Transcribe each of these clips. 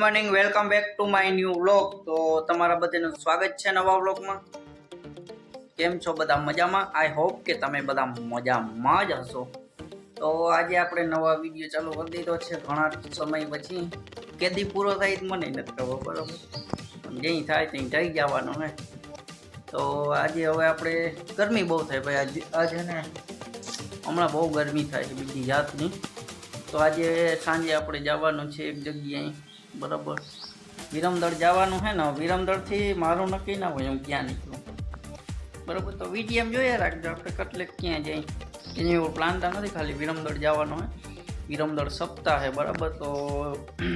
Morning welcome back to my new vlog તો તમારા બધાનું સ્વાગત છે નવા વ્લોગમાં કેમ છો બધા મજામાં? આઈ હોપ કે તમે બધા મજામાં જ હશો. તો આજે આપણે નવા વીડિયો ચાલુ કરી દીધો છે. ઘણા સમય પછી કેદી પૂરો થાય જ મને નથી ખબર, બરાબર? જ્યાં થાય ત્યાં જઈ જવાનું હે. તો આજે હવે આપણે ગરમી બહુ થાય ભાઈ. આજે આજે ને હમણાં બહુ ગરમી થાય છે બીજી જાતની. તો આજે સાંજે આપણે જવાનું છે એક જગ્યાએ. બરાબર. વિરમદળ જવાનું છે ને વિરમદળથી મારું નક્કી ના હોય હું ક્યાં નીકળું. બરાબર, તો વીટીએમ જોઈએ રાખજો, આપણે કટલે ક્યાં જઈ એની એવો પ્લાન તો નથી, ખાલી વિરમદળ જવાનો હોય વિરમદળ સપ્તાહ છે બરાબર, તો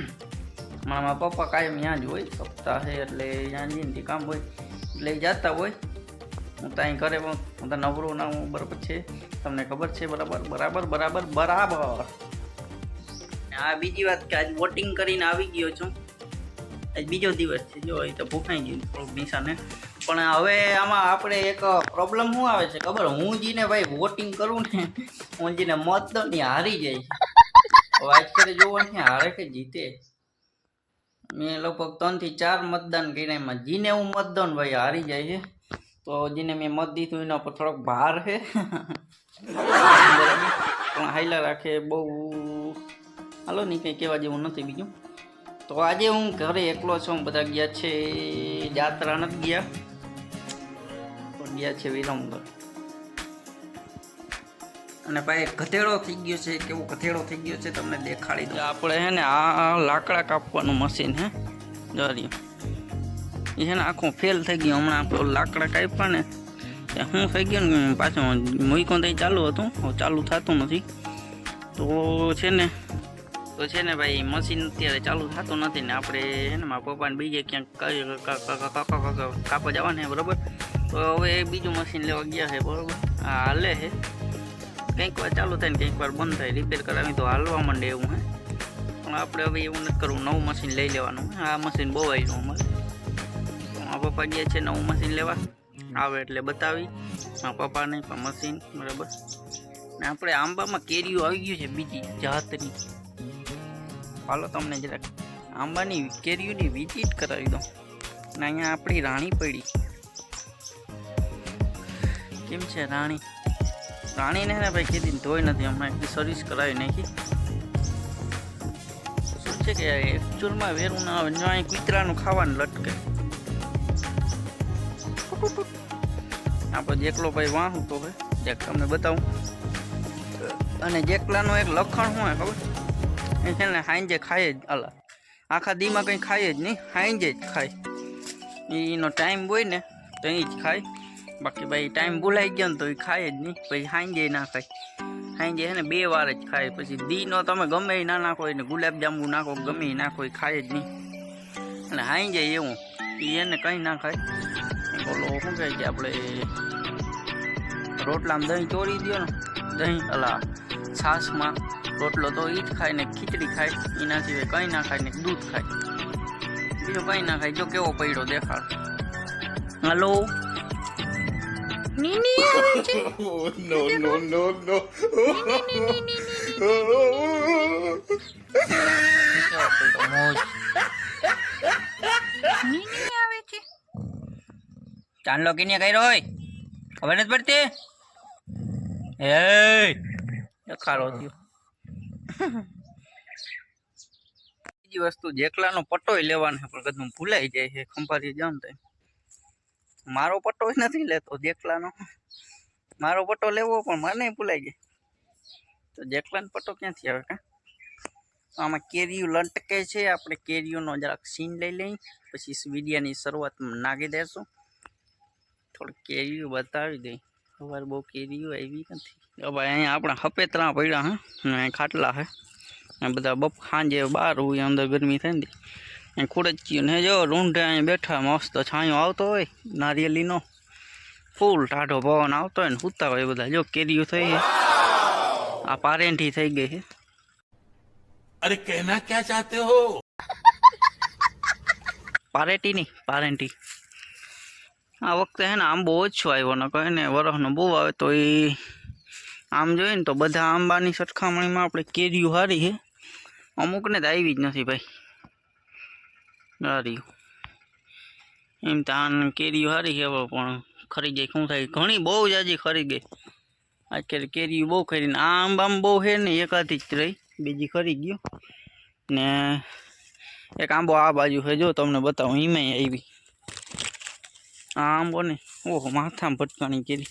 મારા પપ્પા કાયમ ત્યાં જ હોય, સપ્તાહ છે એટલે ત્યાં જઈને કામ હોય એટલે જતા હોય. હું તો અહીં ઘરે હું તો નવરો ના હું, બરાબર છે. તમને ખબર છે, બરાબર બરાબર બરાબર બરાબર. આ બીજી વાત કે આજ વોટિંગ કરીને આવી ગયો છું. આજ બીજો દિવસ છે, જો એ તો ભૂખાઈ ગયું થોડુંક નિશાને. પણ હવે આમાં આપણે એક પ્રોબ્લેમ શું આવે છે ખબર? હું જીને ભાઈ વોટિંગ કરું ને, હું જીને મત દઉં ને હારી જાય છે. હવે જોવો ને, હારે કે જીતે મેં લગભગ ત્રણથી ચાર મતદાન કર્યા, એમાં જીને હું મત દઉં ભાઈ હારી જાય છે. તો જેને મેં મત દીધું, એના પર થોડોક ભાર છે. પણ હાઈલા રાખે બહુ હાલો, નહીં, કંઈ કહેવા જેવું નથી બીજું. તો આજે હું ઘરે એકલો છું બધા ગયા છે જાત્રા નથી ગયા. પણ ગયા છે વિરમગઢ. અને ભાઈ, ગધેડો થઈ ગયો છે, કેવો ગધેડો થઈ ગયો છે, તમને દેખાડી દો આપણે હે ને, આ લાકડા કાપવાનું મશીન હે જરી એ છે ને, આખું ફેલ થઈ ગયું હમણાં આપણે લાકડા કાપ્યા ને. હું થઈ ગયો ને પાછું મૂકો તો ચાલુ હતું ચાલુ થતું નથી. તો છે ને તો છે ને ભાઈ મશીન અત્યારે ચાલુ થતું નથી ને આપણે છે ને, મારા પપ્પાને બીજે ક્યાંક કાપવા જવાના છે, બરાબર? તો હવે બીજું મશીન લેવા ગયા છે, બરાબર? હા હાલે છે. કંઈક વાર ચાલુ થાય ને, કંઈક વાર બંધ થાય રિપેર કરાવી તો હાલવા માંડે એવું, હે? પણ આપણે હવે એવું નથી કરવું, નવું મશીન લઈ લેવાનું આ મશીન બહુ આવ્યું અમારે. મારા પપ્પા ગયા છે નવું મશીન લેવા. આવે એટલે બતાવી. મારા પપ્પા નહીં પણ મશીન બરાબર? ને આપણે આંબામાં કેરીઓ આવી ગયું છે બીજી જાતની. હાલો તમને જરાક આંબાની કેરીઓની વિઝિટ કરાવી દઉં. ને અહીંયા આપણી રાણી પડી. કેમ છે રાણી? રાણીને ને ભાઈ કીધી ધોઈ નથી, હમણાં એટલી સર્વિસ કરાવી નાખી. શું છે કે એકચ્યુઅલમાં વેરું ના આવે જો અહીં કૂતરાનું ખાવાનું લટકે. આપણો જેકલો ભાઈ વાહું તો હોય, જેક તમને બતાવું. અને જેકલાનું એક લખણ શું હોય ખબર? એ ને હાંજે ખાય જ, અલા. આખા દીમાં કંઈ ખાય જ નહીં, હાંજે જ ખાય. એનો ટાઈમ હોય ને, તો એ જ ખાય. બાકી ભાઈ ટાઈમ ભૂલાઈ ગયો ને તો એ ખાય જ નહીં, પછી હાંજે ના ખાય. હાંજે છે ને બે વાર જ ખાય, પછી દીનો તમે ગમે એ ના નાખો, એને ગુલાબજાંબુ નાખો, ગમે એ નાખો એ ખાય જ નહીં. અને હાંજે એવું એને કંઈ ના ખાય. બોલો શું કહે છે આપણે, રોટલામાં દહીં ચોરી દો ને, દહીં, અલા, છાશમાં રોટલો તો એ જ ખાય ને ખીચડી ખાય એના સિવાય કંઈ ના ખાય ને દૂધ ખાય. બીજું કંઈ ના ખાય જો કેવો પડ્યો દેખાડ હલો? મોજ નીની આવે છે? ચાંદલો કિને કર્યો હોય? ખબર નથી પડતી? એ દેખાડો થયો. બીજી વસ્તુ જેકલાનો પટ્ટોય લેવાનો છે પણ કદું ભૂલાઈ જાય છે ખંભારી જાઉં તો મારો પટ્ટો નથી લેતો જેકલાનો મારો પટ્ટો લેવો, પણ મને ભૂલાઈ જાય. તો જેકલાનો પટ્ટો ક્યાંથી આવે, કા? આમાં કેરીઓ લટકે છે, આપણે કેરીઓનો જરાક સીન લઈ લઈ, પછી વિડીયાની શરૂઆતમાં નાખી દેશું. થોડી કેરીઓ બતાવી દઈ. સવારે બહુ કેરીઓ આવી નથી. भाई अपना हपे तरह पड़ा हाँ खाटला है बता बप खान जो बार हुई अंदर गर्मी थे खुड़ी ने जो रूंढे बैठा मस्त छाया आता है नारियली नो फूल टाढ़ो पवन आता है सूता हो बता जो केरियो थी आ पारेटी थी गई है अरे कहना क्या चाहते हो पारेटी नहीं पारेटी आ वक्त है ना ओछो आ वरह ना बहु आए तो આમ જોઈએ ને તો બધા આંબાની સરખામણીમાં આપણે કેરીઓ સારી છે. અમુકને તો આવી જ નથી ભાઈ. સારી એમ તો આન કેરીઓ સારી છે હવે, પણ ખરી જાય શું થાય? ઘણી બહુ જાજી ખરી ગઈ અત્યારે કેરીઓ બહુ ખરી ને આ આંબામ બહુ છે ને એકાદી જ રહી. બીજી ખરી ગયો. ને એક આંબો આ બાજુ છે, જો તમને બતાવું, એમાંય આવી. આ આંબો ને ઓહો, માથામાં ભટકાણી કેરી.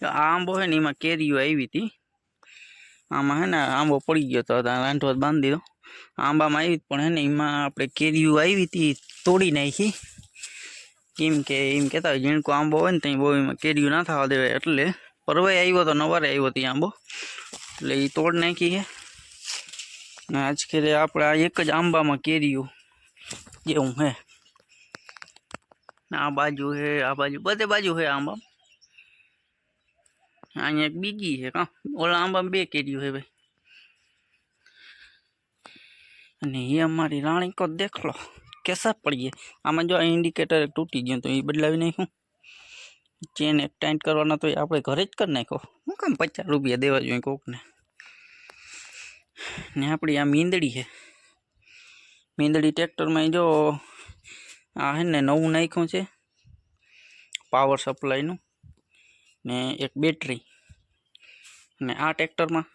આંબો છે ને એમાં કેરીઓ આવી હતી આમાં હે ને આંબો પડી ગયો તો ત્યાં રાંધો બાંધી દીધો આંબામાં આવી પણ હે ને એમાં આપણે કેરીઓ આવી હતી તોડી નાખી કેમ કે એમ કહેતા હોય ઝીણકો આંબો હોય ને ત્યાં બહુ એમાં કેરીઓ ના થવા દેવાય એટલે પરવાય આવ્યો તો નવારે આવ્યો હતી આંબો એટલે એ તોડ નાખી છે ને આજ ખેરે આપણે આ એક જ આંબામાં કેરીઓ જેવું હે ને આ બાજુ હે આ બાજુ બધે બાજુ હે આંબા અહીંયા એક બીજી છે કા ઓલા આંબામાં બે કેરીઓ છે ભાઈ અને એ અમારી રાણી કો દેખ લો કેસા પડીએ આમાં જો ઇન્ડિકેટર તૂટી ગયું તો એ બદલાવી નાખ્યું ચેન એક ટાઈટ કરવાના તો એ આપણે ઘરે જ કરી નાખ્યો હું કામ પચાસ રૂપિયા દેવા જોઈએ કોકને ને આપણી આ મીંદડી છે મીંદડી ટ્રેક્ટરમાં જો આ હે ને નવું નાખ્યું છે પાવર સપ્લાયનું ને એક બેટરી ને આ ટ્રેક્ટરમાં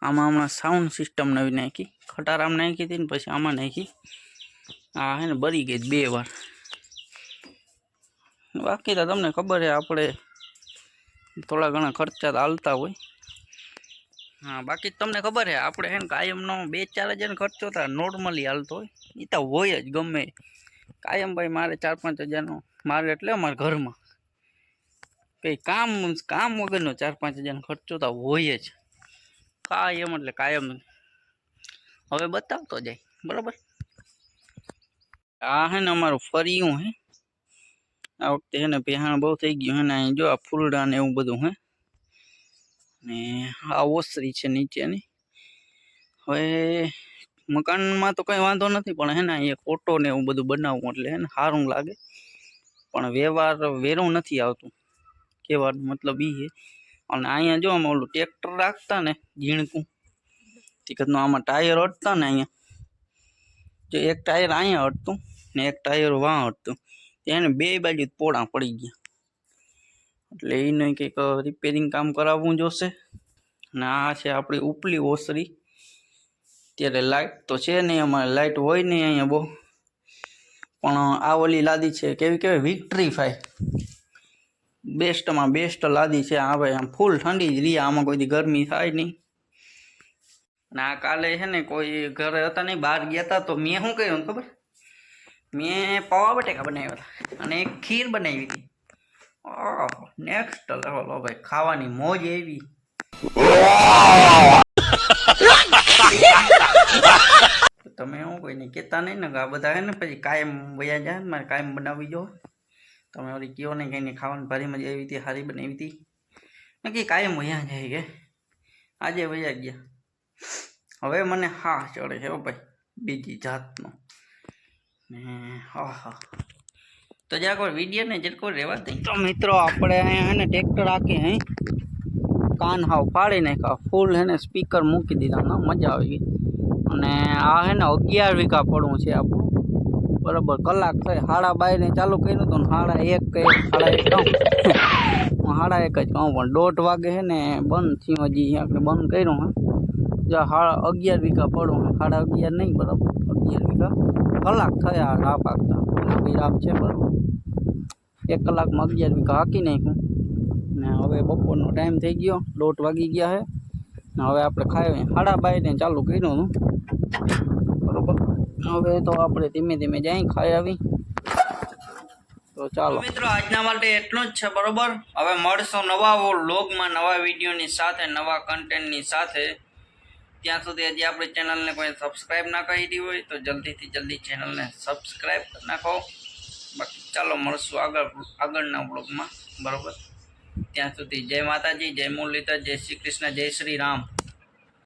આમાં હમણાં સાઉન્ડ સિસ્ટમ નવી નાખી. ખટારામાં નાખી હતી ને પછી આમાં નાખી. આ હે ને બરી ગઈ બે વાર. બાકી તો તમને ખબર છે, આપણે થોડા ઘણા ખર્ચા તો હાલતા હોય. હા, બાકી તમને ખબર છે, આપણે હે ને કાયમનો બે ચાર હજાર ખર્ચો તો નોર્મલી હાલતો હોય. એ તો હોય જ ગમે. કાયમ ભાઈ મારે ચાર પાંચ હજારનો મારે એટલે અમારા ઘરમાં. કંઈ કામ કામ વગરનો ચાર પાંચ હજારનો ખર્ચો તો હોય જ. કાયમ એટલે કાયમ. હવે બતાવતો જાય, બરાબર? આ હે ને અમારું ફર્યું હે. આ વખતે હે ને પહેણ બહુ થઈ ગયું હે ને અહીં જો આ ફૂલડા ને એવું બધું હે. ને આ ઓસરી છે નીચેની. હવે મકાનમાં તો કંઈ વાંધો નથી, પણ હે ને અહીંયા ફોટો ને એવું બધું બનાવવું એટલે હે ને સારું લાગે. પણ વ્યવહાર વેરું નથી આવતું. કહેવાનો મતલબ એ છે. અને અહીંયા જો આમાં ઓલું ટ્રેક્ટર રાખતા ને ઝીણકું, ટિકટનું આમાં ટાયર હટતા ને અહીંયા. જો એક ટાયર અહીંયા હટતું ને એક ટાયર વાં હટતું. એને બે બાજુ પોળા પડી ગયા. એટલે એને કંઈક રિપેરિંગ કામ કરાવવું જોશે. અને આ છે આપણી ઉપલી ઓસરી. ત્યારે લાઇટ તો છે નહીં અમારે લાઇટ હોય નહીં અહીંયા બહુ. પણ આ ઓલી લાદી છે, કેવી કહેવાય? વિક્ટરી ફાઈ બેસ્ટમાં બેસ્ટ લાદી છે. આ ભાઈ આમ ફૂલ ઠંડી જ રહી. આમાં કોઈ ગરમી થાય નહીં. ને આ કાલે છે ને કોઈ ઘરે હતા નહીં, બહાર ગયા હતા તો મેં શું કર્યું ખબર? મેં પવા બટેકા બનાવ્યા હતા અને એક ખીર બનાવી હતી. ઓહ નેક્સ્ટ લેવલ હો ભાઈ. ખાવાની મોજ એવી. તમે તમે હું કોઈને કહેતા નહીં ને આ બધા હે ને પછી કાયમ વયા જાય મારે કાયમ બનાવી જો તમે ઓલી કયો ને કંઈ ખાવાની ભારી મજા આવી હતી, સારી બનાવી હતી. નક્કી કાયમ વયા જાય કે. આજે વયા ગયા. હવે મને હા ચડે છે ભાઈ, બીજી જાતનો. ને હા હા. તો વાર વીડિયો ને વાર રહેવા દઈ તો મિત્રો આપણે અહીંયા હે ને ટ્રેક્ટર આખી હે. કાન હાવ ફાડી નાખ્યા. ફૂલ હે ને સ્પીકર મૂકી દીધા. મજા આવી ગઈ. અને આ હે ને અગિયાર વીઘા પડવું છે આપણું. બરાબર, કલાક થાય સાડા બારને ચાલુ કર્યું હતું ને સાડા એક કે સાડા એક હું સાડા એક જ કહું, પણ દોઢ વાગે છે ને બંધ થયું હજી આપણે બંધ કર્યું, હા. જો સાડા અગિયાર વીઘા પડું, હા. સાડા અગિયાર નહીં, બરાબર. અગિયાર વીઘા. કલાક થયા રાપ આપતા નવી રાપ છે, બરાબર. એક કલાકમાં અગિયાર વીઘા હાકી નાખ્યું. ને હવે બપોરનો ટાઈમ થઈ ગયો. દોઢ વાગી ગયા છે ને હવે આપણે ખાઈ સાડા બારને ચાલુ કર્યું હતું. હવે તો આપણે ધીમે ધીમે જઈ ખાઈ આવી. તો ચાલો. મિત્રો, આજના માટે એટલું જ છે, બરોબર? હવે મળશું નવા લોગમાં નવા વિડીયોની સાથે, નવા કન્ટેન્ટની સાથે. ત્યાં સુધી હજી આપણી ચેનલને કોઈ સબસ્ક્રાઈબ ના કરી હોય, તો જલ્દીથી જલ્દી ચેનલને સબસ્ક્રાઈબ કરી નાખો. બાકી ચાલો, મળશું આગળ, આગળના બ્લોગમાં બરોબર? ત્યાં સુધી જય માતાજી, જય મુરલીધર, જય શ્રી કૃષ્ણ, જય શ્રી રામ.